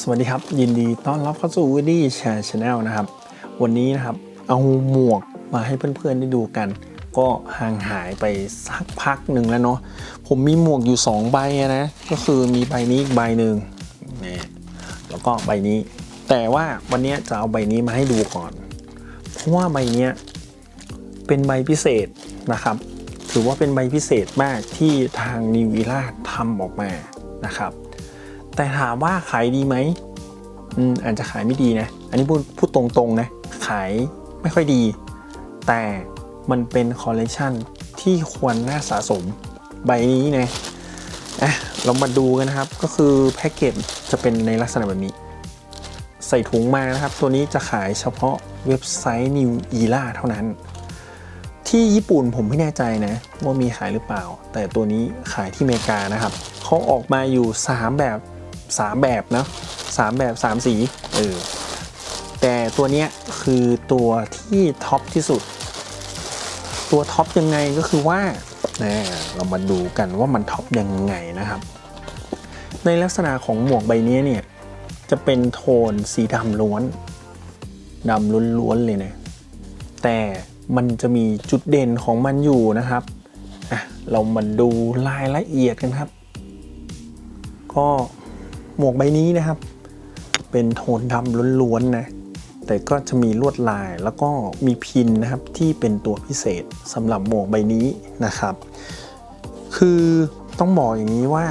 สวัสดีครับ ยินดีต้อนรับเข้าสู่ w ี d ดี้แชร์ชาแนลนะครับ วันนี้นะครับเอาหมวกมาให้เพื่อนๆได้ดูกัน ก็ห่างหายไปสักพักหนึ่งแล้วเนาะผมมีหมวกอยู่ 2 ใบนะ ก็คือมีใบนี้อีกใบหนึ่งนี่แล้วก็ใบนี้ แต่ว่าวันนี้จะเอาใบนี้มาให้ดูก่อน เพราะว่าใบนี้เป็นใบพิเศษนะครับ ถือว่าเป็นใบพิเศษมากที่ทางนิว e ล่าทำออกมานะครับ แต่ถามว่าขายดีไหมอืมอาจจะขายไม่ดีนะ อันนี้พูดพูดตรงๆนะ ขายไม่ค่อยดี แต่มันเป็นคอลเลกชันที่ควรน่าสะสมใบนี้นะอะเรามาดูกันนะครับ ก็คือแพ็กเกจจะเป็นในลักษณะแบบนี้ ใส่ถุงมานะครับ ตัวนี้จะขายเฉพาะเว็บไซต์ New e r a เท่านั้น ที่ญี่ปุ่นผมไม่แน่ใจนะ ว่ามีขายหรือเปล่า แต่ตัวนี้ขายที่อเมริกานะครับเขาออกมาอยู่ 3 แบบ 3แบบนะ3แบบ3สีเออแต่ตัวเนี้ยคือตัวที่ท็อปที่สุด ตัวท็อปยังไงก็คือว่าเรามาดูกันว่ามันท็อปยังไงนะครับ ในลักษณะของหมวกใบนี้เนี่ยจะเป็นโทนสีดำล้วนดำล้วนๆเลยนะแต่มันจะมีจุดเด่นของมันอยู่นะครับอะเรามาดูรายละเอียดกันครับ ก็ หมวกใบนี้นะครับ เป็นโทนดำล้วนๆนะแต่ก็จะมีลวดลายแล้วก็มีพินนะครับที่เป็นตัวพิเศษสำหรับหมวกใบนี้นะครับ คือต้องบอกอย่างนี้ว่า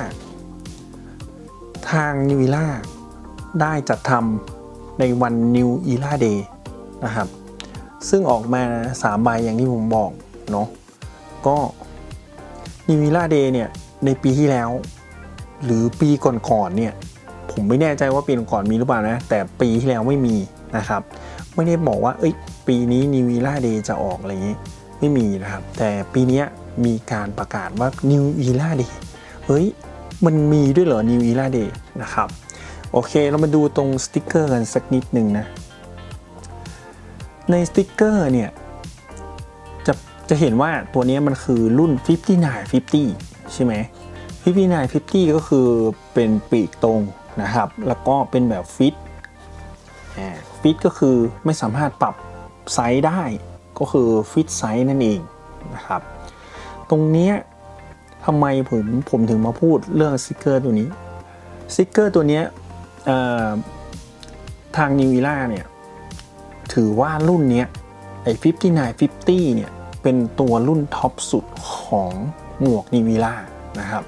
ทางนิวิล่าได้จัดทำในวัน New Era Day นะครับ ซึ่งออกมา3ใบอย่างที่ผมบอกเนาะก็นิวิล่าเดย์เนี่ยในปีที่แล้ว หรือปีก่อนๆเนี่ย ผมไม่แน่ใจว่าปีก่อนมีหรือเปล่านะ แต่ปีที่แล้วไม่มีนะครับ ไม่ได้บอกว่าเอ้ยปีนี้นิว e ล่าเดย์จะออกอะไรอย่างนี้ไม่มีนะครับ แต่ปีนี้มีการประกาศว่า New e ล่าเดย์เฮ้ย มันมีด้วยเหรอ New e ล่าเดย์นะครับ โอเค เรามาดูตรงสติกเกอร์กันสักนิดหนึ่งนะ ในสติกเกอร์เนี่ย จะจะเห็นว่าตัวนี้มันคือรุ่น 5950 ใช่ไหม5950 ก็คือเป็นปีกตรง นะครับ แล้วก็เป็นแบบฟิตฟิตก็คือไม่สามารถปรับไซส์ได้ก็คือฟิตไซส์นั่นเองนะครับ ตรงนี้ทำไมผมผมถึงมาพูดเรื่องสติกเกอร์ตัวนี้สติกเกอร์ตัวนี้ทางนิว e ล่าเนี่ยถือว่ารุ่นนี้ไอ้5950 เนี่ย เป็นตัวรุ่นท็อปสุดของหมวกนิวีล่านะครับ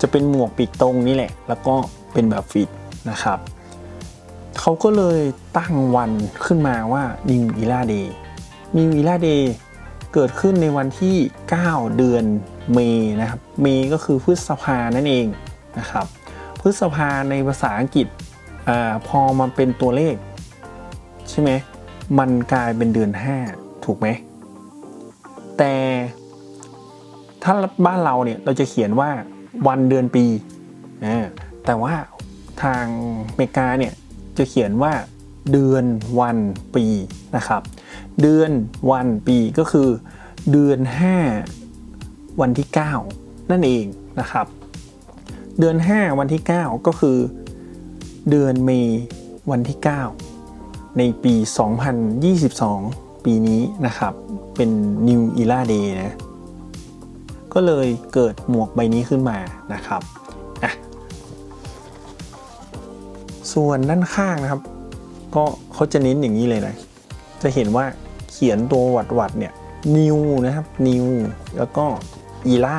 จะเป็นหมวกปีกตรงนี่แหละ แล้วก็เป็นแบบฟิตนะครับเขาก็เลยตั้งวันขึ้นมาว่า New Era Day New Era Day เกิดขึ้นในวันที่ 9 เดือนเมษนะครับ เมษก็คือพฤษภานั่นเองนะครับ พฤษภาในภาษาอังกฤษอพอมาเป็นตัวเลข ใช่ไหม มันกลายเป็นเดือน 5 ถูกไหม แต่ถ้าบ้านเราเนี่ยเราจะเขียนว่า วันเดือนปีแต่ว่าทางเมกาเนี่ยจะเขียนว่าเดือนวันปีนะครับ เดือนวันปีก็คือเดือน 5 วันที่ 9 นั่นเองนะครับ เดือน 5 วันที่ 9 ก็คือ เดือนเมษวันที่ 9 ในปี 2022 ปีนี้นะครับ เป็น New Era Day นะ ก็เลยเกิดหมวกใบนี้ขึ้นมานะครับอะส่วนด้านข้างนะครับ ก็เขาจะเน้นอย่างนี้เลยนะ จะเห็นว่าเขียนตัววัดวัดเนี่ย New นะครับ New แล้วก็ Era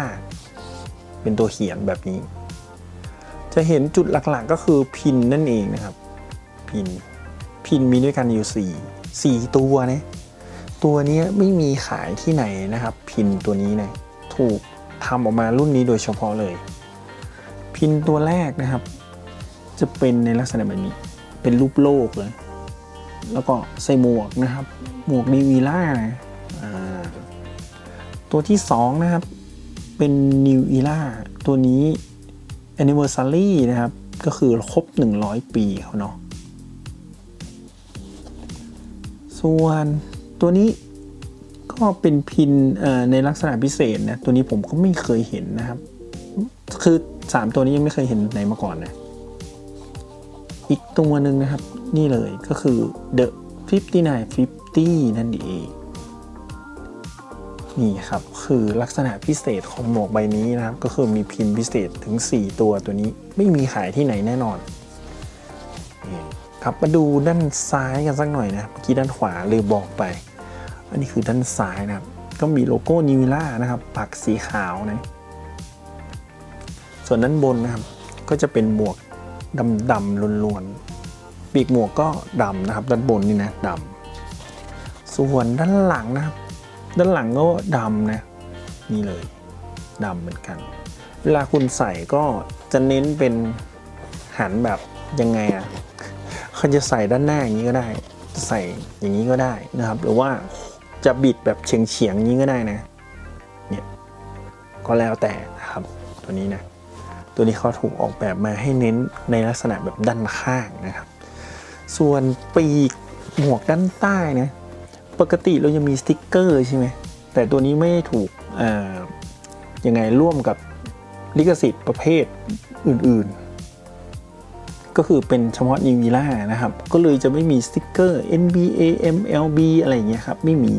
เป็นตัวเขียนแบบนี้ จะเห็นจุดหลักๆก็คือพินนั่นเองนะครับ พินพินมีด้วยกันอยู่4 4ตัวนะตัวนี้ไม่มีขายที่ไหนนะครับ พินตัวนี้นะ ถูกทำออกมารุ่นนี้โดยเฉพาะเลย พินตัวแรกนะครับ จะเป็นในลักษณะแบบนี้ เป็นรูปโลกเลย แล้วก็ใส่หมวกนะครับ หมวกนิวีล่านะตัวที่สองนะครับ เป็นนิวอีล่าตัวนี้ anniversary นะครับ ก็คือครบ 100 ปีเขาเนาะส่วนตัวนี้ ก็เป็นพินในลักษณะพิเศษนะตัวนี้ผมก็ไม่เคยเห็นนะครับ คือ 3 ตัวนี้ยังไม่เคยเห็นไหนมาก่อนนะอีกตัวหนึ่งนะครับ นี่เลยก็คือ The 5950 นั่นเองนี่ครับ คือลักษณะพิเศษของหมวกใบนี้นะครับ ก็คือมีพิมพ์พิเศษถึง 4 ตัวตัวนี้ไม่มีขายที่ไหนแน่นอนนี่ครับมาดูด้านซ้ายกันสักหน่อยนะเมื่อกี้ด้านขวาลืมบอกไป อันนี้คือด้านซ้ายนะครับ ก็มีโลโก้นิวิล่านะครับ ปักสีขาวนะ ส่วนด้านบนนะครับ ก็จะเป็นหมวกดำๆล้วนๆ ปีกหมวกก็ดำนะครับ ด้านบนนี่นะดำส่วนด้านหลังนะครับ ด้านหลังก็ดำนะ นี่เลยดำเหมือนกัน เวลาคุณใส่ก็จะเน้นเป็นหันแบบยังไงอะ่ะเขาจะใส่ด้านหน้าอย่างนี้ก็ได้ ใส่อย่างนี้ก็ได้นะครับ หรือว่า จะบิดแบบเฉียงเฉียงนี้ก็ได้นะ เนี่ย ก็แล้วแต่นะครับ ตัวนี้นะ ตัวนี้เขาถูกออกแบบมาให้เน้นในลักษณะแบบด้านข้างนะครับ ส่วนปีกหมวกด้านใต้นะ ปกติเราจะมีสติกเกอร์ใช่ไหม แต่ตัวนี้ไม่ถูกอ่ายังไงร่วมกับลิขสิทธิ์ประเภทอื่น ๆ ก็คือเป็นเฉพาะนิวิล่านะครับ ก็เลยจะไม่มีสติกเกอร์ NBA MLB อะไรอย่างเงี้ยครับ ไม่มี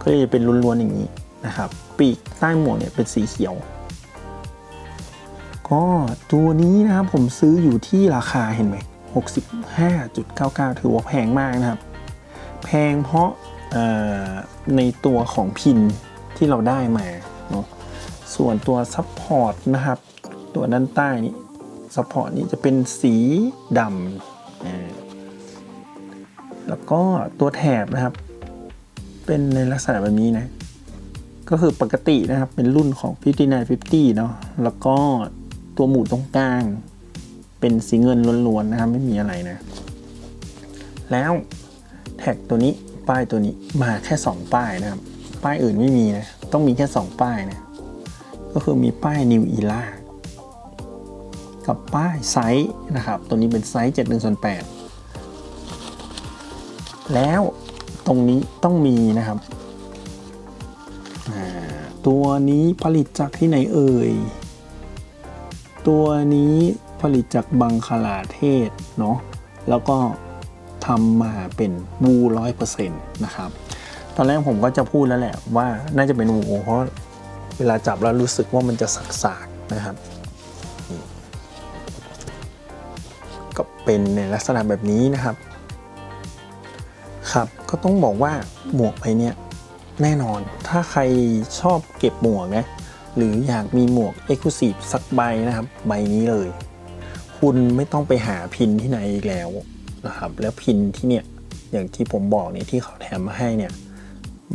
ก็เลยจะเป็นล้วนๆอย่างนี้นะครับ ปีกใต้หมวกเนี่ยเป็นสีเขียว ก็ตัวนี้นะครับผมซื้ออยู่ที่ราคาเห็นไหม65.99 ถือว่าแพงมากนะครับ แพงเพราะในตัวของพินที่เราได้มาเนาะส่วนตัวซัพพอร์ตนะครับ ตัวด้านใต้นี้ ซัพพอร์ตนี้จะเป็นสีดำแล้วก็ตัวแถบนะครับ เป็นในลักษณะแบบนี้นะ ก็คือปกตินะครับเป็นรุ่นของ 5950 เนาะแล้วก็ตัวหมุดตรงกลาง เป็นสีเงินล้วนๆนะครับ ไม่มีอะไรนะ แล้วแท็กตัวนี้ป้ายตัวนี้มาแค่ 2 ป้ายนะครับ ป้ายอื่นไม่มีนะ ต้องมีแค่ 2 ป้ายนะ ก็คือมีป้าย New Era กับป้ายไซส์นะครับ ตัวนี้เป็นไซส์7 1ส่วน8แล้วตรงนี้ต้องมีนะครับตัวนี้ผลิตจากที่ไหนเอ่ย ตัวนี้ผลิตจากบังคลาเทศเนาะแล้วก็ทำมาเป็นวูร้อยเปอร์เซ็นต์นะครับ ตอนแรกผมก็จะพูดแล้วแหละว่าน่าจะเป็นวูเพราะเวลาจับแล้วรู้สึกว่ามันจะสักๆนะครับ ก็เป็นในลักษณะแบบนี้นะครับ ครับ ก็ต้องบอกว่าหมวกใบเนี้ยแน่นอน ถ้าใครชอบเก็บหมวกนะ หรืออยากมีหมวก e x c l u s i v e สักใบนะครับ ใบนี้เลย คุณไม่ต้องไปหาพินที่ไหนอีกแล้วนะครับ แล้วพินที่เนี่ย อย่างที่ผมบอกเนี่ยที่เขาแถมมาให้เนี่ย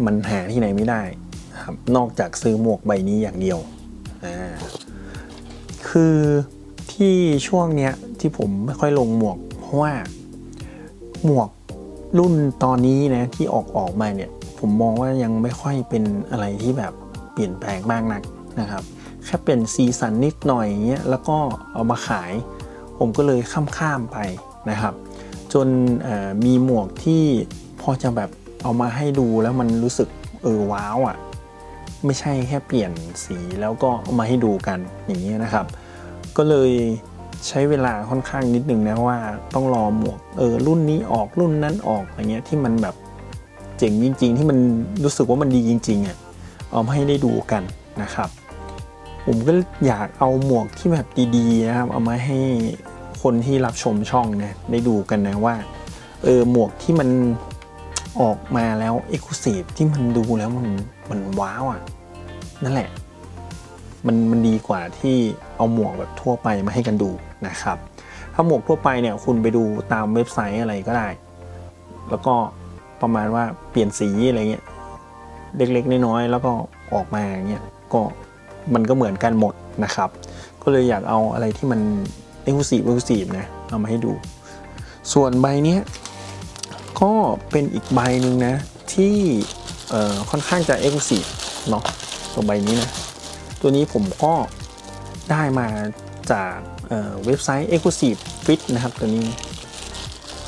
มันหาที่ไหนไม่ได้นะครับ นอกจากซื้อหมวกใบนี้อย่างเดียว อ่า คือที่ช่วงเนี้ย ที่ผมไม่ค่อยลงหมวก เพราะว่าหมวกรุ่นตอนนี้นะที่ออกออกมาเนี่ย ผมมองว่ายังไม่ค่อยเป็นอะไรที่แบบเปลี่ยนแปลงมากนักนะครับแค่เป็นซีซันนิดหน่อยอย่างเงี้ยแล้วก็เอามาขาย ผมก็เลยข้ามๆไปนะครับ จนมีหมวกที่พอจะแบบเอามาให้ดูแล้วมันรู้สึกเออว้าวอะ่ะไม่ใช่แค่เปลี่ยนสีแล้วก็เอามาให้ดูกันอย่างนี้ยนะครับ ก็เลย ใช้เวลาค่อนข้างนิดนึงนะว่าต้องรอหมวกเออรุ่นนี้ออกรุ่นนั้นออกอะไรเงี้ยที่มันแบบเจ๋งจริง ๆ ที่มันรู้สึกว่ามันดีจริงๆอะเอามาให้ได้ดูกันนะครับ ผมก็อยากเอาหมวกที่แบบดีๆนะครับ เอามาให้คนที่รับชมช่องเนี่ยได้ดูกันนะว่าเออหมวกที่มันออกมาแล้วเอกลุศิที่มันดูแล้วมันมันว้าวอะนั่นแหละ มันมันดีกว่าที่ เอาหมวกแบบทั่วไปมาให้กันดูนะครับ ถ้าหมวกทั่วไปเนี่ยคุณไปดูตามเว็บไซต์อะไรก็ได้ แล้วก็ประมาณว่าเปลี่ยนสีอะไรเงี้ยเล็กๆน้อยๆแล้วก็ออกมาอย่างเงี้ยก็มันก็เหมือนกันหมดนะครับ ก็เลยอยากเอาอะไรที่มันเอ็กซ์คลูซีฟเอ็กซ์คลูซีฟนะเอามาให้ดู ส่วนใบเนี้ยก็เป็นอีกใบหนึ่งนะที่ค่อนข้างจะเอ็กซ์คลูซีฟเนาะตัวใบนี้นะ ตัวนี้ผมก็ ได้มาจากเเว็บไซต์ Exclusive Fit นะครับตัวนี้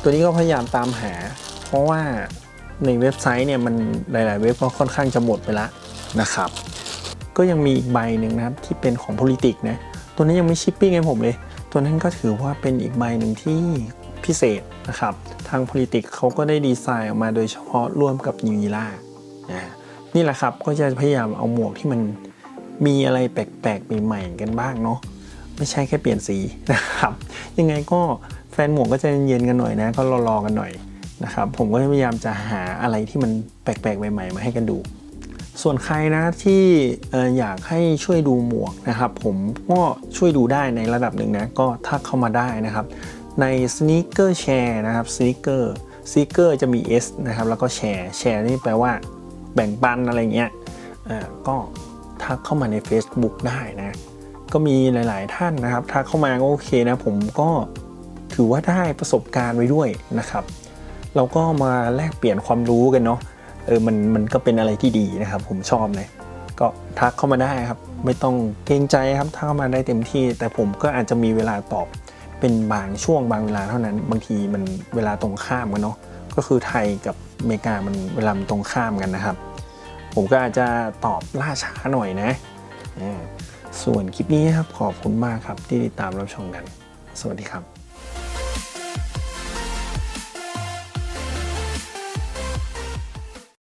ตัวนี้ก็พยายามตามหา เพราะว่าในเว็บไซต์เนี่ยมันหลาย ๆ เว็บก็ค่อนข้างจะหมดไปแล้วนะครับ ก็ยังมีอีกใบหนึ่งนะครับที่เป็นของ Politic นะตัวนี้ยังไม่ชิปปิ้งให้ผมเลย ตัวนั้นก็ถือว่าเป็นอีกใบหนึ่งที่พิเศษนะครับ ทาง politics เขาก็ได้ดีไซน์ออกมาโดยเฉพาะร่วมกับนิว e ล่านะนี่แหละครับก็จะพยายามเอาหมวกที่มัน มีอะไรแปลกๆใหม่ๆกันบ้างเนาะไม่ใช่แค่เปลี่ยนสีนะครับ ยังไงก็แฟนหมวกก็จะเย็นๆกันหน่อยนะ ก็รอๆกันหน่อยนะครับผมก็พยายามจะหาอะไรที่มันแปลกๆ ใหม่ ๆ มาให้กันดู ส่วนใครนะที่อ่อยากให้ช่วยดูหมวกนะครับ ผมก็ช่วยดูได้ในระดับหนึ่งนะ ก็ทักเข้ามาได้นะครับ ใน Sneaker Share นะครับ Sneaker Sneaker จะมี S นะครับ แล้วก็แชร์แชร์นี่แปลว่าแบ่งปันอะไรเงี้ยอ่อก็ ทักเข้ามาใน Facebook ได้นะก็มีหลาย ๆ ท่านนะครับ ทักเข้ามาก็โอเคนะผมก็ถือว่าได้ประสบการณ์ไว้ด้วยนะครับ เราก็มาแลกเปลี่ยนความรู้กันเนาะเออมันมันก็เป็นอะไรที่ดีนะครับ ผมชอบเลยก็ทักเข้ามาได้ครับ ไม่ต้องเกรงใจครับทักเข้ามาได้เต็มที่ แต่ผมก็อาจจะมีเวลาตอบเป็นบางช่วงบางเวลาเท่านั้น บางทีมันเวลาตรงข้ามกันเนาะก็คือไทยกับอเมริกามันเวลามันตรงข้ามกันนะครับ ผมก็อาจจะตอบล่าช้าหน่อยนะ ส่วนคลิปนี้ครับขอบคุณมากครับที่ติดตามรับชมกัน สวัสดีครับ